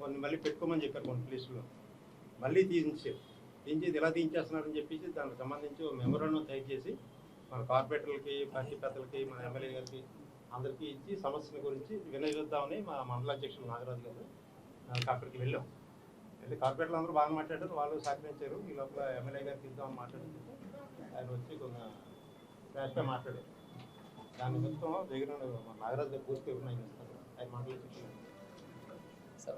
కొన్ని మళ్ళీ పెట్టుకోమని చెప్పారు కొన్ని ప్లేస్లో. మళ్ళీ తీయించారు తీయించి ఇది ఇలా తీయించేస్తున్నారని చెప్పేసి దానికి సంబంధించి ఒక మెమోరాండం తయారు చేసి మన కార్పొరేటర్లకి పార్టీ పెద్దలకి మన ఎమ్మెల్యే గారికి అందరికీ ఇచ్చి సమస్యల గురించి వినియోగిద్దామని మా మండల అధ్యక్షులు నాగరాజు గారు అక్కడికి వెళ్ళాం. వెళ్ళి కార్పొరేటర్లు అందరూ బాగా మాట్లాడారు వాళ్ళు సహకరించారు. ఈ లోపల ఎమ్మెల్యే గారికి ఇద్దామని మాట్లాడుతుంటే ఆయన వచ్చి కొంచెం మాట్లాడారు. దాని మొత్తం దగ్గర నాగరాజు గారు పూర్తి ఉన్నాయి ఆయన మండల అధ్యక్షులు జై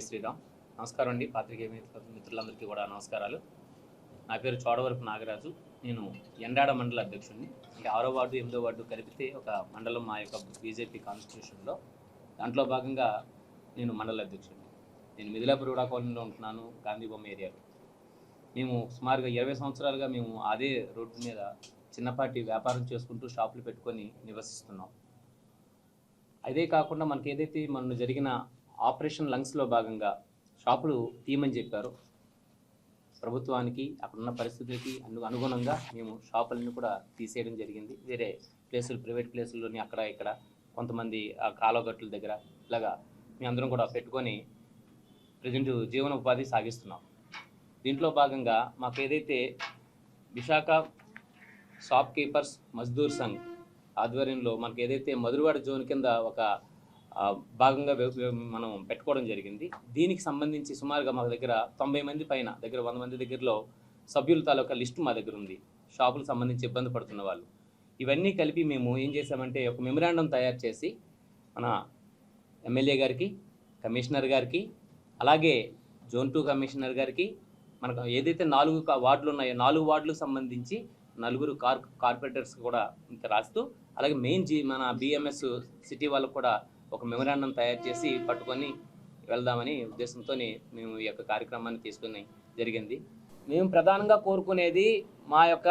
శ్రీరామ్. నమస్కారం అండి. పాత్రికేయ మిత్రులందరికీ కూడా నమస్కారాలు. నా పేరు చోడవరపు నాగరాజు. నేను ఎండాడ మండల అధ్యక్షుడిని. అంటే ఆరో వార్డు ఎనిమిదో వార్డు కలిపితే ఒక మండలం మా యొక్క బీజేపీ కాన్స్టిట్యూషన్లో దాంట్లో భాగంగా నేను మండల అధ్యక్షుడిని. నేను మిదిలాపురి ఉడా కాలనీలో ఉంటున్నాను గాంధీ బొమ్మ ఏరియాలో. మేము సుమారుగా ఇరవై సంవత్సరాలుగా మేము అదే రోడ్డు మీద చిన్నపాటి వ్యాపారం చేసుకుంటూ షాపులు పెట్టుకొని నివసిస్తున్నాం. అదే కాకుండా మనకి ఏదైతే మన జరిగిన ఆపరేషన్ లంగ్స్లో భాగంగా షాపులు తీయమని చెప్పారు. ప్రభుత్వానికి అక్కడున్న పరిస్థితులకి అను అనుగుణంగా మేము షాపులను కూడా తీసేయడం జరిగింది. వేరే ప్లేసులు ప్రైవేట్ ప్లేసుల్లోని అక్కడ ఇక్కడ కొంతమంది ఆ కాలువగట్ల దగ్గర ఇలాగా మేము అందరం కూడా పెట్టుకొని ప్రజెంట్ జీవన ఉపాధి సాగిస్తున్నాం. దీంట్లో భాగంగా మాకు ఏదైతే విశాఖ షాప్ కీపర్స్ మజ్దూర్ సంఘ్ ఆధ్వర్యంలో మనకి ఏదైతే మధురవాడ జోన్ కింద ఒక భాగంగా మనం పెట్టుకోవడం జరిగింది. దీనికి సంబంధించి సుమారుగా మా దగ్గర తొంభై మంది పైన దగ్గర వంద మంది దగ్గరలో సభ్యుల తాలూకా లిస్టు మా దగ్గర ఉంది. షాపులకు సంబంధించి ఇబ్బంది పడుతున్న వాళ్ళు. ఇవన్నీ కలిపి మేము ఏం చేసామంటే ఒక మెమరాండం తయారు చేసి మన ఎమ్మెల్యే గారికి కమిషనర్ గారికి అలాగే జోన్ టూ కమిషనర్ గారికి మనకు ఏదైతే నాలుగు వార్డులు ఉన్నాయో నాలుగు వార్డులకు సంబంధించి నలుగురు కార్ కార్పొరేటర్స్ కూడా ఇంత రాస్తూ అలాగే మెయిన్ జీ మన బిఎంఎస్ సిటీ వాళ్ళకు కూడా ఒక మెమరాండం తయారు చేసి పట్టుకొని వెళ్దామని ఉద్దేశంతో మేము ఈ యొక్క కార్యక్రమాన్ని తీసుకుని జరిగింది. మేము ప్రధానంగా కోరుకునేది మా యొక్క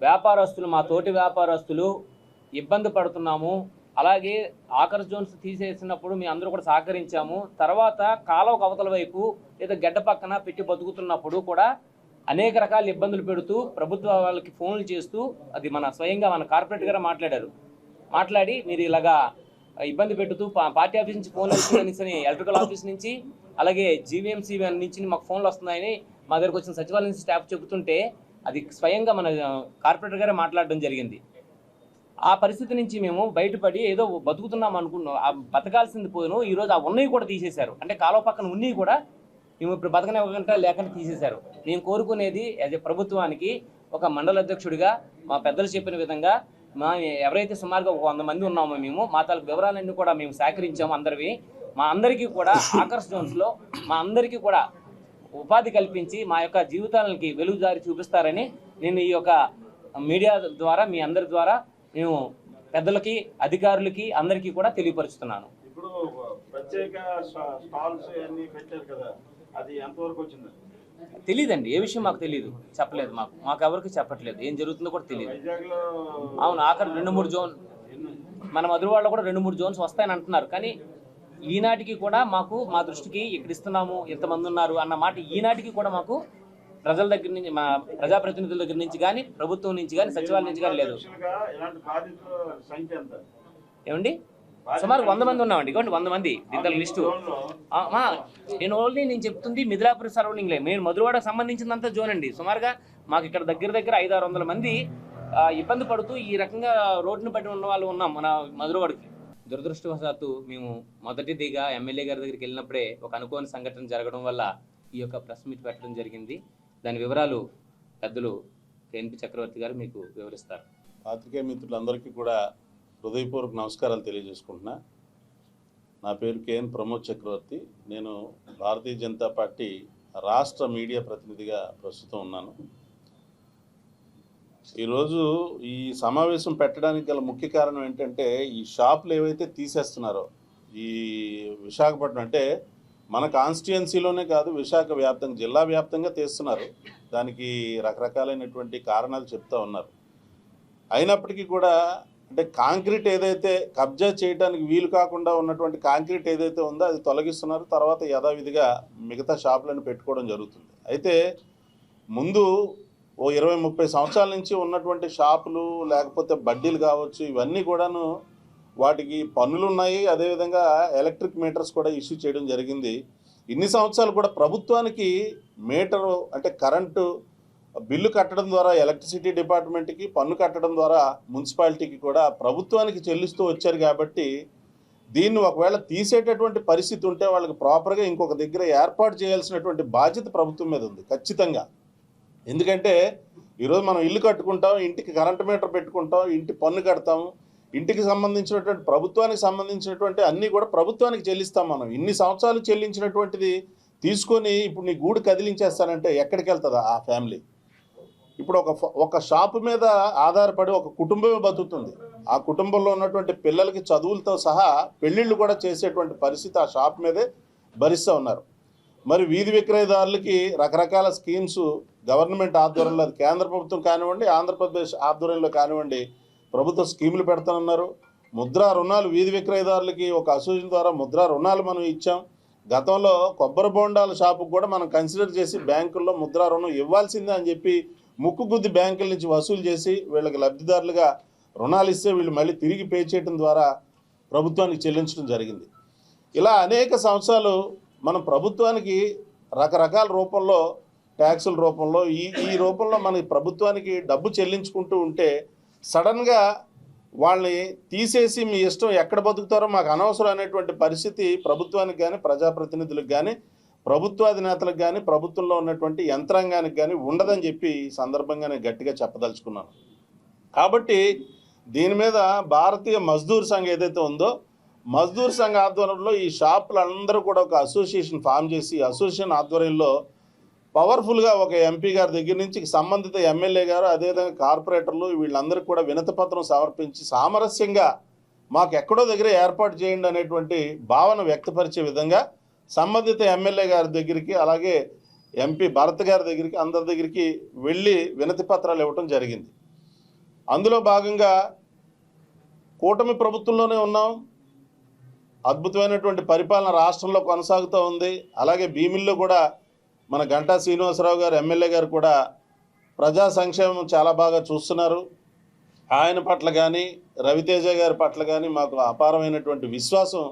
వ్యాపారస్తులు మా తోటి వ్యాపారస్తులు ఇబ్బంది పడుతున్నాము అలాగే ఆకర్ష్ జోన్స్ తీసేసినప్పుడు మేము అందరూ కూడా సహకరించాము. తర్వాత కాలువకు అవతల వైపు లేదా గడ్డ పక్కన పెట్టి బతుకుతున్నప్పుడు కూడా అనేక రకాల ఇబ్బందులు పెడుతూ ప్రభుత్వ వాళ్ళకి ఫోన్లు చేస్తూ అది మన స్వయంగా మన కార్పొరేట్ గారు మాట్లాడారు. మాట్లాడి మీరు ఇలాగా ఇబ్బంది పెడుతూ పార్టీ ఆఫీస్ నుంచి ఫోన్లు వచ్చిందని ఎలక్ట్రికల్ ఆఫీస్ నుంచి అలాగే జీవీఎంసీ నుంచి మాకు ఫోన్లు వస్తున్నాయని మా దగ్గరకు వచ్చిన సచివాలయం స్టాఫ్ చెబుతుంటే అది స్వయంగా మన కార్పొరేటర్ గారే మాట్లాడడం జరిగింది. ఆ పరిస్థితి నుంచి మేము బయటపడి ఏదో బతుకుతున్నాం అనుకున్నాం. ఆ బతకాల్సింది పోయిను ఈరోజు ఆ ఉన్నవి కూడా తీసేశారు. అంటే కాలువ పక్కన ఉన్నవి కూడా మేము ఇప్పుడు బతకనివ్వకుండా లేకుండా తీసేశారు. నేను కోరుకునేది యాజ్ ఎ ప్రభుత్వానికి ఒక మండల అధ్యక్షుడిగా మా పెద్దలు చెప్పిన విధంగా మా ఎవరైతే సుమారుగా ఒక వంద మంది ఉన్నామో మేము మా తాలకు వివరాలన్నీ కూడా మేము సేకరించాము అందరివి. మా అందరికీ కూడా ఆకర్ష్ జోన్స్లో మా అందరికీ కూడా ఉపాధి కల్పించి మా యొక్క జీవితాలకి వెలుగు దారి చూపిస్తారని నేను ఈ యొక్క మీడియా ద్వారా మీ అందరి ద్వారా మేము పెద్దలకి అధికారులకి అందరికీ కూడా తెలియపరుస్తున్నాను. ఇప్పుడు ప్రత్యేక స్టా- స్టాల్స్ పెట్టారు కదా అది ఎంతవరకు వచ్చింది? తెలియదండి ఏ విషయం మాకు తెలియదు చెప్పలేదు మాకు. మాకు ఎవరికి చెప్పట్లేదు ఏం జరుగుతుందో కూడా తెలియదు అవును ఆఖరి రెండు మూడు జోన్ మన మధురవాడలో కూడా రెండు మూడు జోన్స్ వస్తాయని అంటున్నారు. కానీ ఈనాటికి కూడా మాకు మా దృష్టికి ఇక్కడ ఇస్తున్నాము ఎంతమంది ఉన్నారు అన్న మాట ఈనాటికి కూడా మాకు ప్రజల దగ్గర నుంచి మా ప్రజాప్రతినిధుల దగ్గర నుంచి కానీ ప్రభుత్వం నుంచి కానీ సచివాలయం నుంచి కానీ లేదు. ఏమండి? సుమారు వంద మంది ఉన్నామండి. ఇవ్వండి వంద మంది. దీంట్లో లిస్టు. నేను ఓన్లీ నేను చెప్తుంది మిథిలాపురి సరౌండింగ్లే మేము మధురవాడకు సంబంధించినంత జోన్ అండి. సుమారుగా మాకు ఇక్కడ దగ్గర దగ్గర ఐదు ఆరు వందల మంది ఇబ్బంది పడుతూ ఈ రకంగా రోడ్డును పట్టి ఉన్న వాళ్ళు ఉన్నాం మన మధురవాడకి. దురదృష్టవశాత్తు మేము మొదటిదిగా ఎమ్మెల్యే గారి దగ్గరికి వెళ్ళినప్పుడే ఒక అనుకోని సంఘటన జరగడం వల్ల ఈ యొక్క ప్రెస్ మీట్ పెట్టడం జరిగింది. దాని వివరాలు పెద్దలు కేఎన్పి చక్రవర్తి గారు మీకు వివరిస్తారు. పాత్రికేయ మిత్రులందరికీ కూడా హృదయపూర్వక నమస్కారాలు తెలియజేసుకుంటున్నా. నా పేరు కేఎన్ ప్రమోద్ చక్రవర్తి. నేను భారతీయ జనతా పార్టీ రాష్ట్ర మీడియా ప్రతినిధిగా ప్రస్తుతం ఉన్నాను. ఈరోజు ఈ సమావేశం పెట్టడానికి గల ముఖ్య కారణం ఏంటంటే ఈ షాపులు ఏవైతే తీసేస్తున్నారో ఈ విశాఖపట్నం అంటే మన కాన్స్టిట్యుయెన్సీలోనే కాదు విశాఖ వ్యాప్తంగా జిల్లా వ్యాప్తంగా తీస్తున్నారు. దానికి రకరకాలైనటువంటి కారణాలు చెప్తా ఉన్నారు. అయినప్పటికీ కూడా అంటే కాంక్రీట్ ఏదైతే కబ్జా చేయడానికి వీలు కాకుండా ఉన్నటువంటి కాంక్రీట్ ఏదైతే ఉందో అది తొలగిస్తున్నారు. తర్వాత యథావిధిగా మిగతా షాపులను పెట్టుకోవడం జరుగుతుంది. అయితే ముందు ఓ ఇరవై ముప్పై సంవత్సరాల నుంచి ఉన్నటువంటి షాపులు లేకపోతే బడ్డీలు కావచ్చు ఇవన్నీ కూడాను వాటికి పన్నులు ఉన్నాయి అదేవిధంగా ఎలక్ట్రిక్ మీటర్స్ కూడా ఇష్యూ చేయడం జరిగింది. ఇన్ని సంవత్సరాలు కూడా ప్రభుత్వానికి మీటరు అంటే కరెంటు బిల్లు కట్టడం ద్వారా ఎలక్ట్రిసిటీ డిపార్ట్మెంట్కి పన్ను కట్టడం ద్వారా మున్సిపాలిటీకి కూడా ప్రభుత్వానికి చెల్లిస్తూ వచ్చారు కాబట్టి దీన్ని ఒకవేళ తీసేటటువంటి పరిస్థితి ఉంటే వాళ్ళకి ప్రాపర్గా ఇంకొక దగ్గర ఏర్పాటు చేయాల్సినటువంటి బాధ్యత ప్రభుత్వం మీద ఉంది ఖచ్చితంగా. ఎందుకంటే ఈరోజు మనం ఇల్లు కట్టుకుంటాం ఇంటికి కరెంటు మీటర్ పెట్టుకుంటాం ఇంటి పన్ను కడతాం ఇంటికి సంబంధించినటువంటి ప్రభుత్వానికి సంబంధించినటువంటి అన్నీ కూడా ప్రభుత్వానికి చెల్లిస్తాం మనం. ఇన్ని సంవత్సరాలు చెల్లించినటువంటిది తీసుకొని ఇప్పుడు నీ గూడు కదిలించేస్తానంటే ఎక్కడికి వెళ్తుందా ఆ ఫ్యామిలీ? ఇప్పుడు ఒక ఫ- ఒక షాపు మీద ఆధారపడి ఒక కుటుంబమే బతుకుతుంది. ఆ కుటుంబంలో ఉన్నటువంటి పిల్లలకి చదువులతో సహా పెళ్ళిళ్ళు కూడా చేసేటువంటి పరిస్థితి ఆ షాప్ మీదే భరిస్తూ ఉన్నారు. మరి వీధి విక్రయదారులకి రకరకాల స్కీమ్స్ గవర్నమెంట్ ఆధ్వర్యంలో అది కేంద్ర ప్రభుత్వం కానివ్వండి ఆంధ్రప్రదేశ్ ఆధ్వర్యంలో కానివ్వండి ప్రభుత్వ స్కీములు పెడతానన్నారు. ముద్రా రుణాలు వీధి విక్రయదారులకి ఒక అసోసియేషన్ ద్వారా ముద్రా రుణాలు మనం ఇచ్చాం. గతంలో కొబ్బరి బోండాల షాపుకు కూడా మనం కన్సిడర్ చేసి బ్యాంకుల్లో ముద్రా రుణం ఇవ్వాల్సిందే అని చెప్పి ముక్కుగుద్ది బ్యాంకుల నుంచి వసూలు చేసి వీళ్ళకి లబ్ధిదారులుగా రుణాలు ఇస్తే వీళ్ళు మళ్ళీ తిరిగి పే చేయడం ద్వారా ప్రభుత్వానికి చెల్లించడం జరిగింది. ఇలా అనేక సంవత్సరాలు మనం ప్రభుత్వానికి రకరకాల రూపంలో ట్యాక్సుల రూపంలో ఈ ఈ రూపంలో మన ప్రభుత్వానికి డబ్బు చెల్లించుకుంటూ ఉంటే సడన్గా వాళ్ళని తీసేసి మీ ఇష్టం ఎక్కడ బతుకుతారో మాకు అనవసరం అనేటువంటి పరిస్థితి ప్రభుత్వానికి కానీ ప్రజాప్రతినిధులకు కానీ ప్రభుత్వాధినేతలకు కానీ ప్రభుత్వంలో ఉన్నటువంటి యంత్రాంగానికి కానీ ఉండదని చెప్పి ఈ సందర్భంగా నేను గట్టిగా చెప్పదలుచుకున్నాను. కాబట్టి దీని మీద భారతీయ మజ్దూర్ సంఘ్ ఏదైతే ఉందో మజ్దూర్ సంఘ ఆధ్వర్యంలో ఈ షాపులు అందరూ కూడా ఒక అసోసియేషన్ ఫామ్ చేసి అసోసియేషన్ ఆధ్వర్యంలో పవర్ఫుల్గా ఒక ఎంపీ గారి దగ్గర నుంచి సంబంధిత ఎమ్మెల్యే గారు అదేవిధంగా కార్పొరేటర్లు వీళ్ళందరికీ కూడా వినతిపత్రం సమర్పించి సామరస్యంగా మాకు ఎక్కడో దగ్గర ఏర్పాటు చేయండి అనేటువంటి భావన వ్యక్తపరిచే విధంగా సంబంధిత ఎమ్మెల్యే గారి దగ్గరికి అలాగే ఎంపీ భరత్ గారి దగ్గరికి అందరి దగ్గరికి వెళ్ళి వినతి పత్రాలు ఇవ్వటం జరిగింది. అందులో భాగంగా కూటమి ప్రభుత్వంలోనే ఉన్నాం. అద్భుతమైనటువంటి పరిపాలన రాష్ట్రంలో కొనసాగుతూ ఉంది. అలాగే భీమిల్లో కూడా మన గంటా శ్రీనివాసరావు గారు ఎమ్మెల్యే గారు కూడా ప్రజా సంక్షేమం చాలా బాగా చూస్తున్నారు. ఆయన పట్ల కానీ రవితేజ గారి పట్ల కానీ మాకు అపారమైనటువంటి విశ్వాసం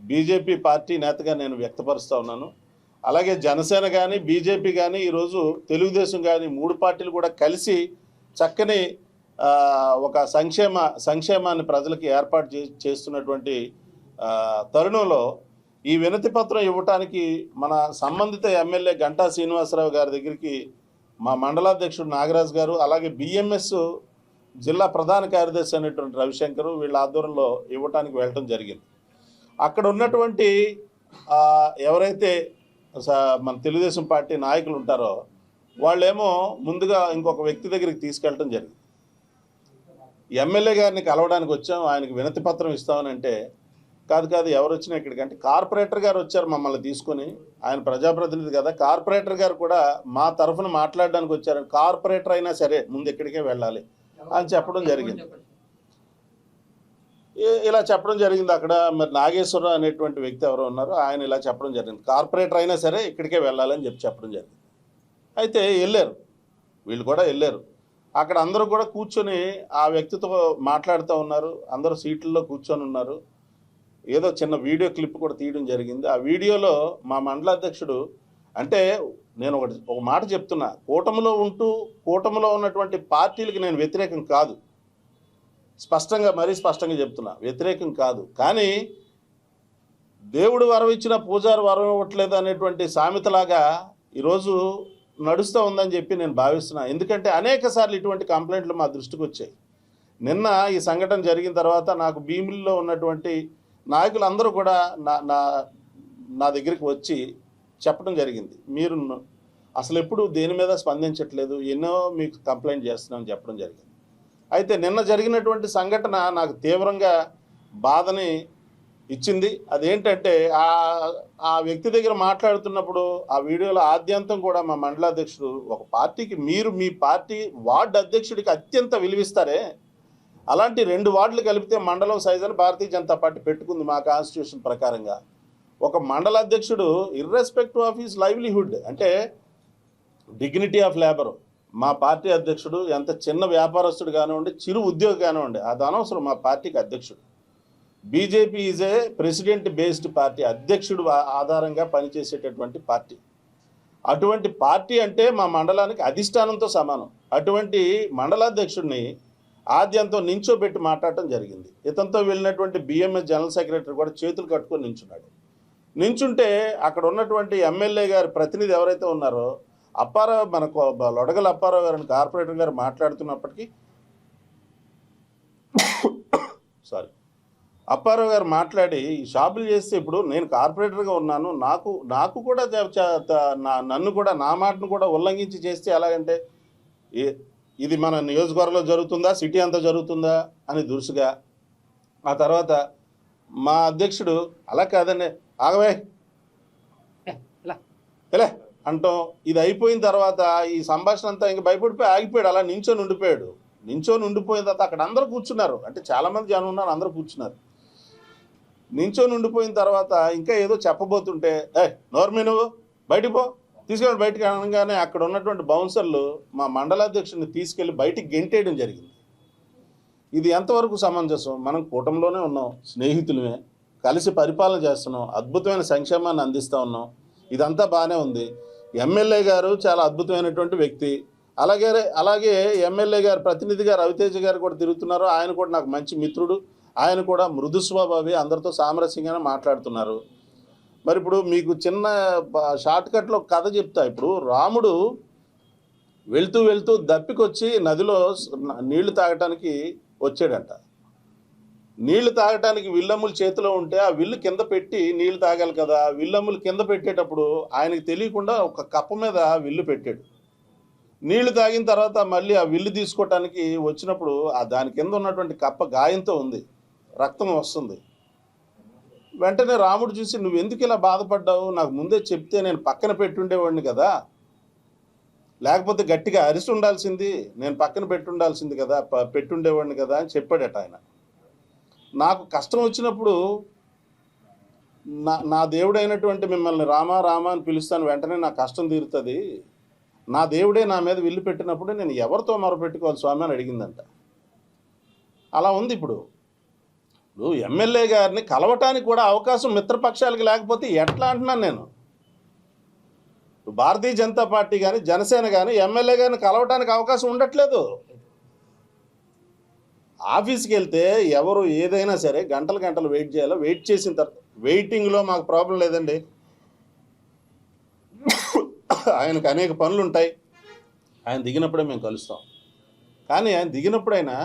బీజేపీ పార్టీ నేతగా నేను వ్యక్తపరుస్తూ ఉన్నాను. అలాగే జనసేన కానీ బీజేపీ కానీ ఈరోజు తెలుగుదేశం కానీ మూడు పార్టీలు కూడా కలిసి చక్కని ఒక సంక్షేమ సంక్షేమాన్ని ప్రజలకి ఏర్పాటు చే చేస్తున్నటువంటి తరుణంలో ఈ వినతి పత్రం ఇవ్వటానికి మన సంబంధిత ఎమ్మెల్యే గంటా శ్రీనివాసరావు గారి దగ్గరికి మా మండలాధ్యక్షుడు నాగరాజు గారు అలాగే బిఎంఎస్ జిల్లా ప్రధాన కార్యదర్శి అనేటువంటి రవిశంకర్ వీళ్ళ ఆధ్వర్యంలో ఇవ్వటానికి వెళ్ళటం జరిగింది. అక్కడ ఉన్నటువంటి ఎవరైతే స- మన తెలుగుదేశం పార్టీ నాయకులు ఉంటారో వాళ్ళేమో ముందుగా ఇంకొక వ్యక్తి దగ్గరికి తీసుకెళ్ళటం జరిగింది. ఎమ్మెల్యే గారిని కలవడానికి వచ్చాం ఆయనకు వినతి పత్రం ఇస్తామనంటే కాదు కాదు ఎవరు వచ్చినా ఇక్కడికి. అంటే కార్పొరేటర్ గారు వచ్చారు మమ్మల్ని తీసుకొని. ఆయన ప్రజాప్రతినిధి కదా. కార్పొరేటర్ గారు కూడా మా తరఫున మాట్లాడడానికి వచ్చారు. కార్పొరేటర్ అయినా సరే ముందు ఇక్కడికే వెళ్ళాలి అని చెప్పడం జరిగింది. ఇలా చెప్పడం జరిగింది అక్కడ. మరి నాగేశ్వరరావు అనేటువంటి వ్యక్తి ఎవరో ఉన్నారు ఆయన ఇలా చెప్పడం జరిగింది. కార్పొరేటర్ అయినా సరే ఇక్కడికే వెళ్ళాలని చెప్పి చెప్పడం జరిగింది. అయితే వెళ్ళారు. వీళ్ళు కూడా వెళ్ళారు. అక్కడ అందరూ కూడా కూర్చొని ఆ వ్యక్తితో మాట్లాడుతూ ఉన్నారు. అందరూ సీట్లలో కూర్చొని ఉన్నారు. ఏదో చిన్న వీడియో క్లిప్ కూడా తీయడం జరిగింది. ఆ వీడియోలో మా మండలాధ్యక్షుడు అంటే నేను ఒకటి ఒక మాట చెప్తున్నా. కూటమిలో ఉంటూ కూటమిలో ఉన్నటువంటి పార్టీలకి నేను వ్యతిరేకం కాదు. స్పష్టంగా మరీ స్పష్టంగా చెప్తున్నా. వ్యతిరేకం కాదు. కానీ దేవుడు వరం ఇచ్చిన పూజారి వరం ఇవ్వట్లేదు అనేటువంటి సామెతలాగా ఈరోజు నడుస్తూ ఉందని చెప్పి నేను భావిస్తున్నా. ఎందుకంటే అనేక సార్లు ఇటువంటి కంప్లైంట్లు మా దృష్టికి వచ్చాయి. నిన్న ఈ సంఘటన జరిగిన తర్వాత నాకు భీముల్లో ఉన్నటువంటి నాయకులందరూ కూడా నా నా నా దగ్గరికి వచ్చి చెప్పడం జరిగింది. మీరు అసలు ఎప్పుడు దేని మీద స్పందించట్లేదు ఎన్నో మీకు కంప్లైంట్ చేస్తున్నామని చెప్పడం జరిగింది. అయితే నిన్న జరిగినటువంటి సంఘటన నాకు తీవ్రంగా బాధని ఇచ్చింది. అదేంటంటే ఆ ఆ వ్యక్తి దగ్గర మాట్లాడుతున్నప్పుడు ఆ వీడియోలో ఆద్యంతం కూడా మా మండలాధ్యక్షుడు ఒక పార్టీకి మీరు మీ పార్టీ వార్డు అధ్యక్షుడికి అత్యంత విలువిస్తారే అలాంటి రెండు వార్డులు కలిపితే మండలం సైజ్ భారతీయ జనతా పార్టీ పెట్టుకుంది మా కాన్స్టిట్యూషన్ ప్రకారంగా. ఒక మండల అధ్యక్షుడు ఇర్రెస్పెక్టివ్ ఆఫ్ హిస్ లైవ్లీహుడ్ అంటే డిగ్నిటీ ఆఫ్ లేబర్ మా పార్టీ అధ్యక్షుడు ఎంత చిన్న వ్యాపారస్తుడు కానివ్వండి చిరు ఉద్యోగి కానివ్వండి అది అనవసరం మా పార్టీకి అధ్యక్షుడు. BJP is a president based party అధ్యక్షుడు ఆధారంగా పనిచేసేటటువంటి పార్టీ. అటువంటి పార్టీ అంటే మా మండలానికి అధిష్టానంతో సమానం. అటువంటి మండలాధ్యక్షుడిని ఆద్యంతో నించోబెట్టి మాట్లాడటం జరిగింది. ఇతనితో వెళ్ళినటువంటి బిఎంఎస్ జనరల్ సెక్రటరీ కూడా చేతులు కట్టుకొని నించున్నాడు. నించుంటే అక్కడ ఉన్నటువంటి ఎమ్మెల్యే గారి ప్రతినిధి ఎవరైతే ఉన్నారో అప్పారావు మనకు లొడగల అప్పారావు గారిని కార్పొరేటర్ గారు మాట్లాడుతున్నప్పటికీ సారీ అప్పారావు గారు మాట్లాడి ఈ షాపులు చేస్తే ఇప్పుడు నేను కార్పొరేటర్గా ఉన్నాను. నాకు నాకు కూడా నన్ను కూడా నా మాటను కూడా ఉల్లంఘించి చేస్తే ఎలాగంటే ఏ- ఇది మన నియోజకవర్గంలో జరుగుతుందా? సిటీ అంతా జరుగుతుందా? అని దురుసుగా. ఆ తర్వాత మా అధ్యక్షుడు అలా కాదండి ఆగవే. ఎలా అంటాం. ఇది అయిపోయిన తర్వాత ఈ సంభాషణ అంతా ఇంక భయపడిపోయి ఆగిపోయాడు. అలా నించొని ఉండిపోయాడు. నించొని ఉండిపోయిన తర్వాత అక్కడ అందరూ కూర్చున్నారు. అంటే చాలామంది జనం ఉన్నారు అందరూ కూర్చున్నారు. నించొని ఉండిపోయిన తర్వాత ఇంకా ఏదో చెప్పబోతుంటే ఏ నోర్మి నువ్వు? బయటికి పో. తీసుకెళ్ళి బయటకు అనగానే అక్కడ ఉన్నటువంటి బౌన్సర్లు మా మండలాధ్యక్షుడిని తీసుకెళ్ళి బయటికి గెంటేయడం జరిగింది. ఇది ఎంతవరకు సమంజసం? మనం కూటంలోనే ఉన్నాం స్నేహితులమే కలిసి పరిపాలన చేస్తున్నాం అద్భుతమైన సంక్షేమాన్ని అందిస్తూ ఉన్నాం. ఇదంతా బాగానే ఉంది. ఎమ్మెల్యే గారు చాలా అద్భుతమైనటువంటి వ్యక్తి. అలాగే అలాగే ఎమ్మెల్యే గారు ప్రతినిధిగా రవితేజ గారు కూడా తిరుగుతున్నారు. ఆయన కూడా నాకు మంచి మిత్రుడు. ఆయన కూడా మృదు స్వభావి. అందరితో సామరస్యంగానే మాట్లాడుతున్నారు. మరి ఇప్పుడు మీకు చిన్న షార్ట్ కట్లో కథ చెప్తా. ఇప్పుడు రాముడు వెళ్తూ వెళ్తూ దప్పికొచ్చి నదిలో నీళ్ళు తాగటానికి వచ్చాడంట. నీళ్ళు తాగటానికి విల్లమ్ములు చేతిలో ఉంటే ఆ విల్లు కింద పెట్టి నీళ్ళు తాగాలి కదా. విల్లమ్ములు కింద పెట్టేటప్పుడు ఆయనకి తెలియకుండా ఒక కప్ప మీద విల్లు పెట్టాడు. నీళ్ళు తాగిన తర్వాత మళ్ళీ ఆ విల్లు తీసుకోవటానికి వచ్చినప్పుడు ఆ దాని కింద ఉన్నటువంటి కప్ప గాయంతో ఉంది. రక్తం వస్తుంది. వెంటనే రాముడు చూసి నువ్వు ఎందుకు ఇలా బాధపడ్డావు? నాకు ముందే చెప్తే నేను పక్కన పెట్టుండేవాడిని కదా. లేకపోతే గట్టిగా అరిసి ఉండాల్సింది నేను పక్కన పెట్టుండాల్సింది కదా పెట్టుండేవాడిని కదా అని చెప్పాడట ఆయన. నాకు కష్టం వచ్చినప్పుడు నా నా దేవుడైనటువంటి మిమ్మల్ని రామా రామా అని పిలుస్తాను వెంటనే నా కష్టం తీరుతుంది. నా దేవుడే నా మీద విల్లు పెట్టినప్పుడు నేను ఎవరితో మొరపెట్టుకోవాలి స్వామి అని అడిగిందంట. అలా ఉంది ఇప్పుడు. ఇప్పుడు ఎమ్మెల్యే గారిని కలవటానికి కూడా అవకాశం మిత్రపక్షాలకి లేకపోతే ఎట్లా అంటున్నాను నేను? భారతీయ జనతా పార్టీ కానీ జనసేన కానీ ఎమ్మెల్యే గారిని కలవటానికి అవకాశం ఉండట్లేదు. ఆఫీస్కి వెళ్తే ఎవరు ఏదైనా సరే గంటలు గంటలు వెయిట్ చేయాలో. వెయిట్ చేసిన తర్వాత వెయిటింగ్లో మాకు ప్రాబ్లం లేదండి. ఆయనకు అనేక పనులు ఉంటాయి ఆయన దిగినప్పుడే మేము కలుస్తాం. కానీ ఆయన దిగినప్పుడైనా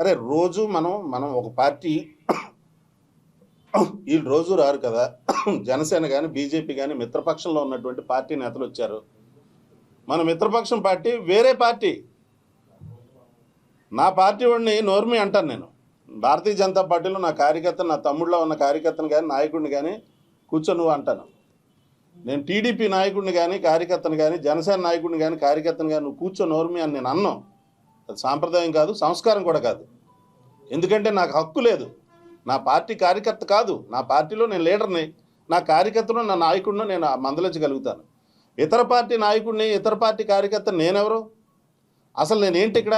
అరే రోజు మనం మనం ఒక పార్టీ వీళ్ళు రోజు రారు కదా. జనసేన కానీ బీజేపీ కానీ మిత్రపక్షంలో ఉన్నటువంటి పార్టీ నేతలు వచ్చారు. మన మిత్రపక్షం పార్టీ వేరే పార్టీ. నా పార్టీ వాడిని నోర్మి అంటాను నేను. భారతీయ జనతా పార్టీలో నా కార్యకర్త నా తమ్ముళ్ళలో ఉన్న కార్యకర్తను కానీ నాయకుడిని కానీ కూర్చో నువ్వు అంటాను. నేను టీడీపీ నాయకుడిని కానీ కార్యకర్తను కానీ జనసేన నాయకుడిని కానీ కార్యకర్తను కానీ నువ్వు కూర్చో నోర్మి అని నేను అన్నాం. అది సాంప్రదాయం కాదు సంస్కారం కూడా కాదు. ఎందుకంటే నాకు హక్కు లేదు. నా పార్టీ కార్యకర్త కాదు. నా పార్టీలో నేను లీడర్ని. నా కార్యకర్తను నా నాయకుడిని నేను మందలించగలుగుతాను. ఇతర పార్టీ నాయకుడిని ఇతర పార్టీ కార్యకర్త నేనెవరు? అసలు నేనేంటి ఇక్కడ?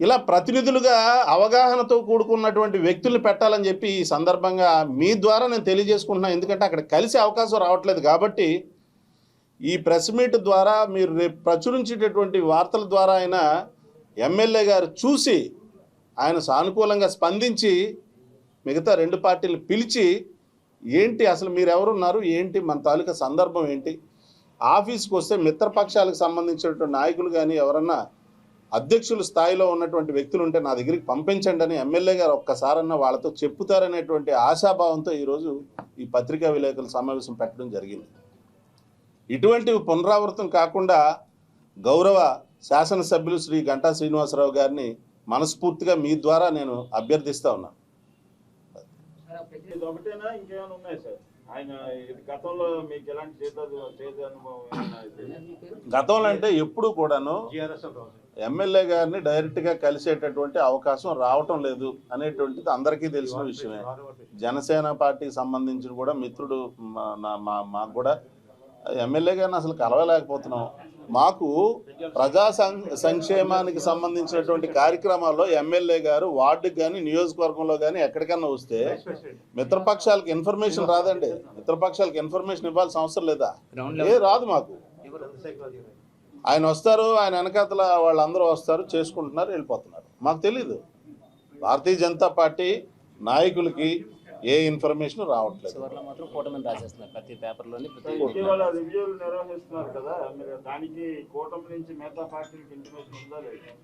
ఇలా ప్రతినిధులుగా అవగాహనతో కూడుకున్నటువంటి వ్యక్తుల్ని పెట్టాలని చెప్పి ఈ సందర్భంగా మీ ద్వారా నేను తెలియజేసుకుంటున్నాను ఎందుకంటే అక్కడ కలిసే అవకాశం రావట్లేదు కాబట్టి ఈ ప్రెస్ మీట్ ద్వారా మీరు రేపు ప్రచురించేటటువంటి వార్తల ద్వారా ఆయన ఎమ్మెల్యే గారు చూసి ఆయన సానుకూలంగా స్పందించి మిగతా రెండు పార్టీలు పిలిచి ఏంటి అసలు మీరు ఎవరున్నారు ఏంటి? మన తాలూకా సందర్భం ఏంటి? ఆఫీస్కి వస్తే మిత్రపక్షాలకు సంబంధించినటువంటి నాయకులు కానీ ఎవరన్నా అధ్యక్షుల స్థాయిలో ఉన్నటువంటి వ్యక్తులు ఉంటే నా దగ్గరికి పంపించండి అని ఎమ్మెల్యే గారు ఒక్కసారన్నా వాళ్ళతో చెప్పుతారనేటువంటి ఆశాభావంతో ఈరోజు ఈ పత్రికా విలేకరుల సమావేశం పెట్టడం జరిగింది. ఇటువంటివి పునరావృతం కాకుండా గౌరవ శాసనసభ్యులు శ్రీ గంటా శ్రీనివాసరావు గారిని మనస్ఫూర్తిగా మీ ద్వారా నేను అభ్యర్థిస్తా ఉన్నాను గతంలో మీకు ఎలాంటి చేత చేత అనుభవం ఏమైనా అయితే? గతంలో అంటే ఎప్పుడు కూడాను ఎమ్మెల్యే గారిని డైరెక్ట్గా కలిసేటటువంటి అవకాశం రావటం లేదు అనేటువంటిది అందరికీ తెలిసిన విషయమే. జనసేన పార్టీకి సంబంధించిన కూడా మిత్రుడు మా మాకు కూడా ఎమ్మెల్యే గారిని అసలు కలవలేకపోతున్నాం. మాకు ప్రజా సం- సంక్షేమానికి సంబంధించినటువంటి కార్యక్రమాల్లో ఎమ్మెల్యే గారు వార్డుకి కానీ నియోజకవర్గంలో కానీ ఎక్కడికన్నా వస్తే మిత్రపక్షాలకు ఇన్ఫర్మేషన్ రాదండి. మిత్రపక్షాలకు ఇన్ఫర్మేషన్ ఇవ్వాల్సిన అవసరం లేదా? ఏ రాదు మాకు. ఆయన వస్తారు ఆయన వెనకాతల వాళ్ళందరూ వస్తారు చేసుకుంటున్నారు వెళ్ళిపోతున్నారు. మాకు తెలీదు. భారతీయ జనతా పార్టీ నాయకులకి ఏ ఇన్ఫర్మేషన్ రావట్లేదు. చివరిలో మాత్రం కూటమిని రాసేస్తున్నారు ప్రతి పేపర్లోని ప్రతి ఇటీవల రివ్యూలు నిర్వహిస్తున్నారు కదా మీరు దానికి కూటమి నుంచి మిగతా పార్టీలకు ఇంటిమేషన్ ఉందా లేదా?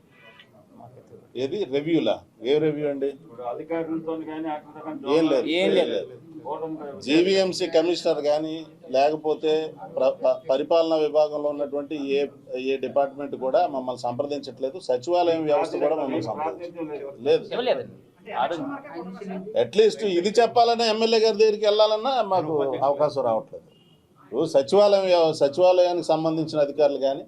ఏది? రివ్యూలా? ఏ రివ్యూ అండి? ఏం లేదు. లేదు. జీవీఎంసీ కమిషనర్ కానీ లేకపోతే పరిపాలనా విభాగంలో ఉన్నటువంటి ఏ ఏ డిపార్ట్మెంట్ కూడా మమ్మల్ని సంప్రదించట్లేదు. సచివాలయం వ్యవస్థ కూడా మమ్మల్ని సంప్రదించట్లేదు. అట్లీస్ట్ ఇది చెప్పాలన్నా ఎమ్మెల్యే గారి దగ్గరికి వెళ్ళాలన్నా మాకు అవకాశం రావట్లేదు. ఇప్పుడు సచివాలయం సచివాలయానికి సంబంధించిన అధికారులు కానీ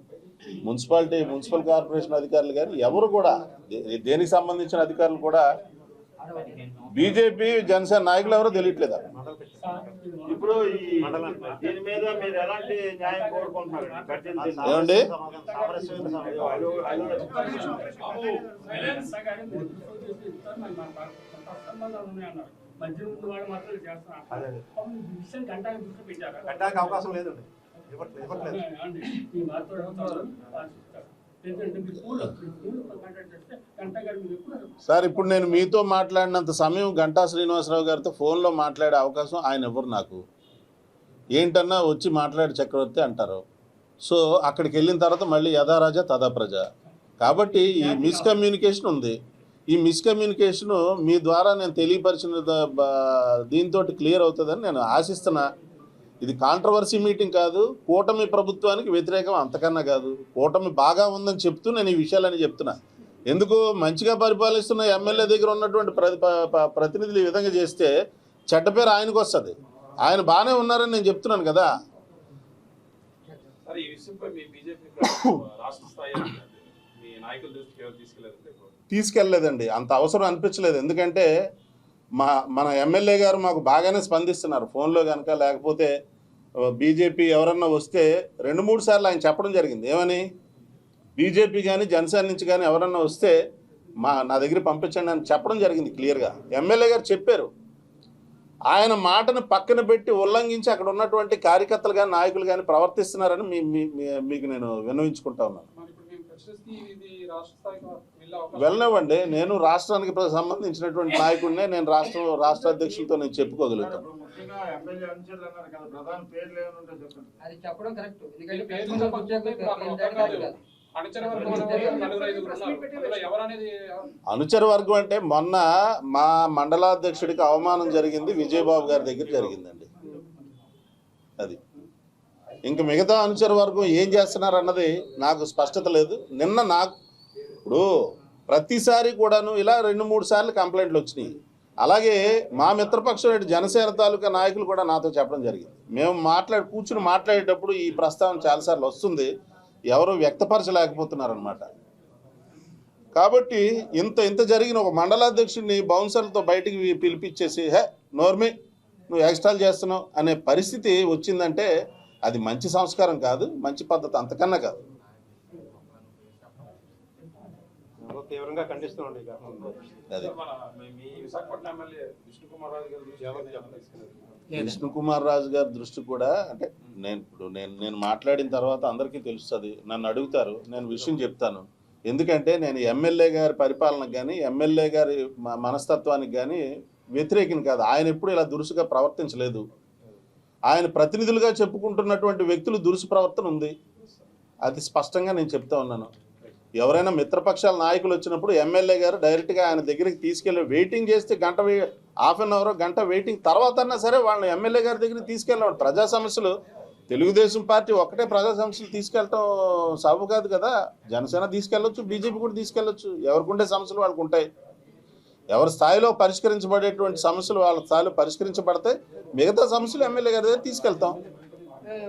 మున్సిపాలిటీ మున్సిపల్ కార్పొరేషన్ అధికారులు కానీ ఎవరు కూడా దేనికి సంబంధించిన అధికారులు కూడా బీజేపీ జనసేన నాయకులు ఎవరో తెలియట్లేదు. ఇప్పుడు ఈ దీని మీద మీరు ఎలాంటి న్యాయం కోరుకుంటున్నారు. ఏమండి? పెట్టడానికి అవకాశం లేదండి ఇవ్వట్లేదు ఇవ్వట్లేదు సార్ ఇప్పుడు నేను మీతో మాట్లాడినంత సమయం గంటా శ్రీనివాసరావు గారితో ఫోన్లో మాట్లాడే అవకాశం ఆయన ఎవరు నాకు. ఏంటన్నా వచ్చి మాట్లాడే చక్రవర్తి అంటారు. సో అక్కడికి వెళ్ళిన తర్వాత మళ్ళీ యథారాజ తదా ప్రజ కాబట్టి ఈ మిస్కమ్యూనికేషన్ ఉంది. ఈ మిస్కమ్యూనికేషన్ మీ ద్వారా నేను తెలియపరిచిన దీంతో క్లియర్ అవుతుందని నేను ఆశిస్తున్నా. ఇది కాంట్రవర్సీ మీటింగ్ కాదు కూటమి ప్రభుత్వానికి వ్యతిరేకం అంతకన్నా కాదు. కూటమి బాగా ఉందని చెప్తూ నేను ఈ విషయాలని చెప్తున్నా. ఎందుకు? మంచిగా పరిపాలిస్తున్న ఎమ్మెల్యే దగ్గర ఉన్నటువంటి ప్రతినిధులు ఈ విధంగా చేస్తే చెడ్డ పేరు ఆయనకు వస్తుంది. ఆయన బాగానే ఉన్నారని నేను చెప్తున్నాను కదా. తీసుకెళ్ళలేదండి అంత అవసరం అనిపించలేదు. ఎందుకంటే మా మన ఎమ్మెల్యే గారు మాకు బాగానే స్పందిస్తున్నారు. ఫోన్లో కనుక లేకపోతే బీజేపీ ఎవరన్నా వస్తే రెండు మూడు సార్లు ఆయన చెప్పడం జరిగింది. ఏమని? బీజేపీ కానీ జనసేన నుంచి కానీ ఎవరన్నా వస్తే మా నా దగ్గర పంపించండి అని చెప్పడం జరిగింది క్లియర్గా ఎమ్మెల్యే గారు చెప్పారు. ఆయన మాటను పక్కన పెట్టి ఉల్లంఘించి అక్కడ ఉన్నటువంటి కార్యకర్తలు కానీ నాయకులు కానీ ప్రవర్తిస్తున్నారని మీ మీకు నేను విన్నవించుకుంటా ఉన్నాను. మరి ఇప్పుడు మేము ప్రశ్నిస్తే ఇది రాష్ట్ర స్థాయికి వెళ్ళే అవకాశం వెళ్ళనివ్వండి నేను రాష్ట్రానికి సంబంధించినటువంటి నాయకుడినే నేను రాష్ట్ర రాష్ట్ర అధ్యక్షులతో నేను చెప్పుకోగలుగుతాను అనుచర వర్గం అంటే మొన్న మా మండలాధ్యక్షుడికి అవమానం జరిగింది విజయబాబు గారి దగ్గర జరిగిందండి. అది. ఇంక మిగతా అనుచర వర్గం ఏం చేస్తున్నారు అన్నది నాకు స్పష్టత లేదు. నిన్న నాకు ఇప్పుడు ప్రతిసారి కూడాను ఇలా రెండు మూడు సార్లు కంప్లైంట్లు వచ్చినాయి. అలాగే మా మిత్రపక్షం జనసేన తాలూకా నాయకులు కూడా నాతో చెప్పడం జరిగింది. మేము మాట్లాడి కూర్చుని మాట్లాడేటప్పుడు ఈ ప్రస్తావన చాలాసార్లు వస్తుంది. ఎవరు వ్యక్తపరచలేకపోతున్నారనమాట కాబట్టి ఇంత ఇంత జరిగిన ఒక మండలాధ్యక్షుడిని బౌన్సర్లతో బయటికి పిలిపించేసి హే నోర్మి నువ్వు ఎక్స్టాల్ చేస్తున్నావు అనే పరిస్థితి వచ్చిందంటే అది మంచి సంస్కారం కాదు మంచి పద్ధతి అంతకన్నా కాదు. తీవ్రంగా విష్ణు కుమార్ రాజు గారి దృష్టికి ఎవరు తీసుకెళ్ళారు విష్ణు కుమార్ రాజు గారి దృష్టి కూడా అంటే నేను ఇప్పుడు నేను నేను మాట్లాడిన తర్వాత అందరికీ తెలుస్తుంది. నన్ను అడుగుతారు నేను విషయం చెప్తాను. ఎందుకంటే నేను ఎమ్మెల్యే గారి పరిపాలనకు కానీ ఎమ్మెల్యే గారి మ- మనస్తత్వానికి కానీ వ్యతిరేకిని కాదు. ఆయన ఎప్పుడు ఇలా దురుసుగా ప్రవర్తించలేదు. ఆయన ప్రతినిధులుగా చెప్పుకుంటున్నటువంటి వ్యక్తులు దురుసు ప్రవర్తన ఉంది. అది స్పష్టంగా నేను చెప్తా ఉన్నాను. ఎవరైనా మిత్రపక్షాల నాయకులు వచ్చినప్పుడు ఎమ్మెల్యే గారు డైరెక్ట్గా ఆయన దగ్గరికి తీసుకెళ్ళి వెయిటింగ్ చేస్తే గంట హాఫ్ అన్ అవర్ గంట వెయిటింగ్ తర్వాత అన్నా సరే వాళ్ళని ఎమ్మెల్యే గారి దగ్గరికి తీసుకెళ్ళాలి ప్రజా సమస్యలు తెలుగుదేశం పార్టీ ఒక్కటే ప్రజా సమస్యలు తీసుకెళ్ళటం సాగు కాదు కదా. జనసేన తీసుకెళ్ళొచ్చు బీజేపీ కూడా తీసుకెళ్ళొచ్చు. ఎవరికి ఉండే సమస్యలు వాళ్ళకు ఉంటాయి ఎవరి స్థాయిలో పరిష్కరించబడేటువంటి సమస్యలు వాళ్ళ స్థాయిలో పరిష్కరించబడితే మిగతా సమస్యలు ఎమ్మెల్యే గారి దగ్గర తీసుకెళ్తాం.